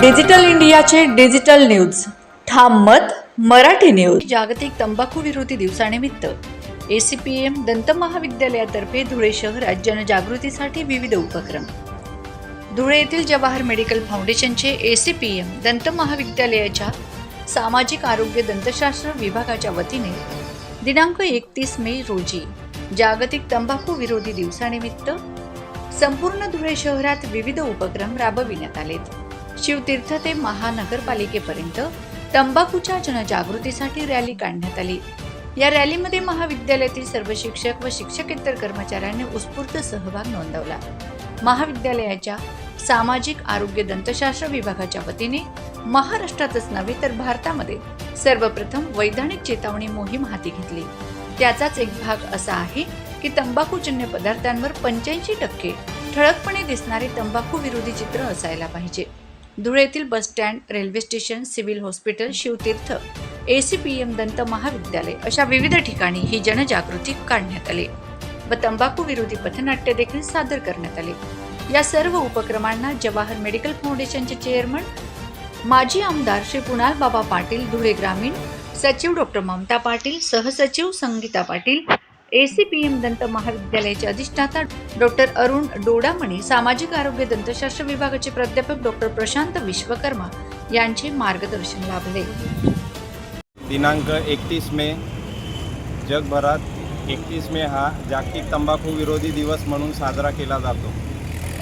Digital इंडियाचे digital news. ठाम मत मराठी न्यूज. जागतिक तंबाखू विरोधी दिवसानिमित्त एसीपीएम दंत महाविद्यालयातर्फे धुळे शहरात जनजागृतीसाठी विविध उपक्रम. धुळे येथील जवाहर मेडिकल फाउंडेशनचे एसीपीएम दंत महाविद्यालयाच्या सामाजिक आरोग्य दंतशास्त्र विभागाच्या वतीने दिनांक एकतीस मे रोजी जागतिक तंबाखू विरोधी दिवसानिमित्त संपूर्ण धुळे शहरात विविध उपक्रम राबविण्यात आलेत. शिवतीर्थ ते महानगरपालिकेपर्यंत तंबाखूच्या जनजागृतीसाठी रॅली काढण्यात आली. या रॅलीमध्ये महाविद्यालयातील सर्व शिक्षक व शिक्षकेतर कर्मचाऱ्यांनी उत्स्फूर्त सहभाग नोंदवला. महाविद्यालयाच्या सामाजिक आरोग्य दंतशास्त्र विभागाच्या वतीने महाराष्ट्रातच नव्हे तर भारतामध्ये सर्वप्रथम वैधानिक चेतावणी मोहीम हाती घेतली. त्याचाच एक भाग असा आहे की तंबाखूजन्य पदार्थांवर पंच्याऐंशी टक्के ठळकपणे दिसणारे तंबाखू विरोधी चित्र असायला पाहिजे. धुळे येथील bus stand railway station civil hospital Shivtirth ACPM दंत महाविद्यालय अशा विविध ठिकाणी ही जनजागृती काढण्यात आली. व तंबाखू विरोधी पथनाट्य देखील सादर करण्यात आले. या सर्व उपक्रमांना जवाहर मेडिकल फाउंडेशनचे चेअरमन माजी आमदार श्री कुणाल बाबा पाटील धुळे ग्रामीण सचिव डॉक्टर ममता पाटील सहसचिव Sangita Patil A C P M दंत महाविद्यालयाचे अधिष्ठाता डॉक्टर अरुण डोडामणी सामाजिक आरोग्य दंतशास्त्र विभागाचे प्राध्यापक डॉक्टर प्रशांत विश्वकर्मा यांचे मार्गदर्शन लाभले. दिनांक एकतीस मे जगभरात एकतीस मे हा जागतिक तंबाखू विरोधी दिवस म्हणून साजरा केला जातो.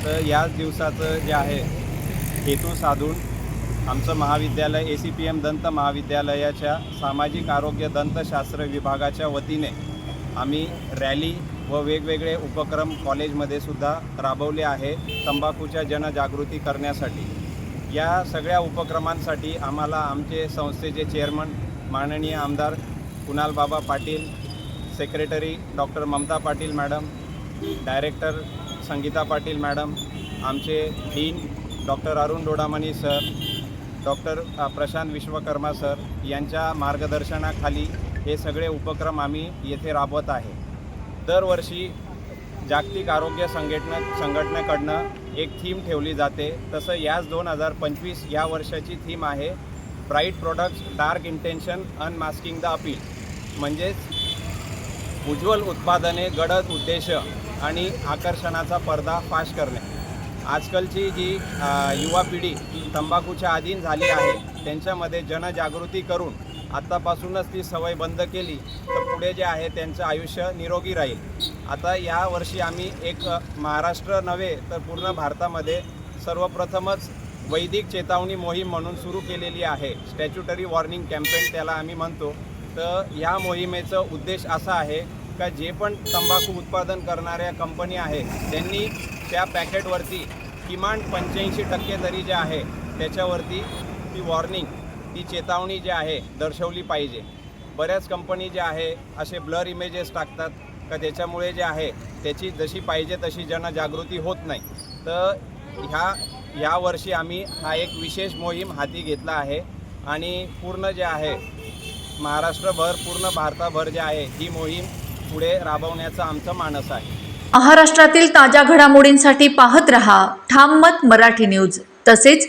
तर याच दिवसाचं जे आहे हेतू साधून आमचं महाविद्यालय ए सी पी एम दंत महाविद्यालयाच्या सामाजिक आरोग्य दंतशास्त्र विभागाच्या वतीने आम्ही रॅली व वेगवेगळे उपक्रम कॉलेजमध्ये सुद्धा राबवले आहे तंबाखूच्या जनजागृती करण्यासाठी. या सगळ्या उपक्रमांसाठी आम्हाला आमचे संस्थेचे चेअरमन माननीय आमदार Kunal Baba Patil secretary doctor Mamata Patil madam director Sangita Patil madam आमचे dean doctor Arun Dodamani sir doctor Prashant Vishwakarma sir यांच्या मार्गदर्शनाखाली हे सगळे उपक्रम आम्ही येथे राबवत आहे. दरवर्षी जागतिक आरोग्य संघटना संघटनेकडनं एक थीम ठेवली जाते. तसं याच दोन हजार पंचवीस या वर्षाची थीम आहे bright products dark intention unmasking the appeal. म्हणजेच उज्ज्वल उत्पादने गडद उद्देश आणि आकर्षणाचा पर्दा फाश करणे. आजकालची जी युवा पिढी तंबाखूच्या अधीन झाली आहे त्यांच्यामध्ये जनजागृती करून आत्तापासूनच ती सवय बंद केली तर पुढे जे आहे त्यांचं आयुष्य निरोगी राहील. आता या वर्षी आम्ही एक महाराष्ट्र नव्हे तर पूर्ण भारतामध्ये सर्वप्रथमच वैदिक चेतावणी मोहीम म्हणून सुरू केलेली आहे. स्टॅच्युटरी वॉर्निंग कॅम्पेन त्याला आम्ही म्हणतो. तर या मोहिमेचं उद्देश असा आहे का जे पण तंबाखू उत्पादन करणाऱ्या कंपनी आहे त्यांनी त्या पॅकेटवरती किमान पंच्याऐंशी टक्के तरी जे आहे त्याच्यावरती ती वॉर्निंग ती चेतावणी जी आहे दर्शवली पाहिजे. बऱ्याच कंपनी जे आहे असे ब्लर इमेजेस टाकतात. का त्याच्यामुळे जे आहे त्याची जशी पाहिजे तशी जनजागृती होत नाही. तर ह्या यावर्षी आम्ही हा एक विशेष मोहीम हाती घेतला आहे. आणि पूर्ण जे आहे महाराष्ट्रभर पूर्ण भारताभर जे आहे ही मोहीम पुढे राबवण्याचं आमचं मानस आहे. महाराष्ट्रातील ताज्या घडामोडींसाठी पाहत रहा. ठाम मत मराठी न्यूज. तसेच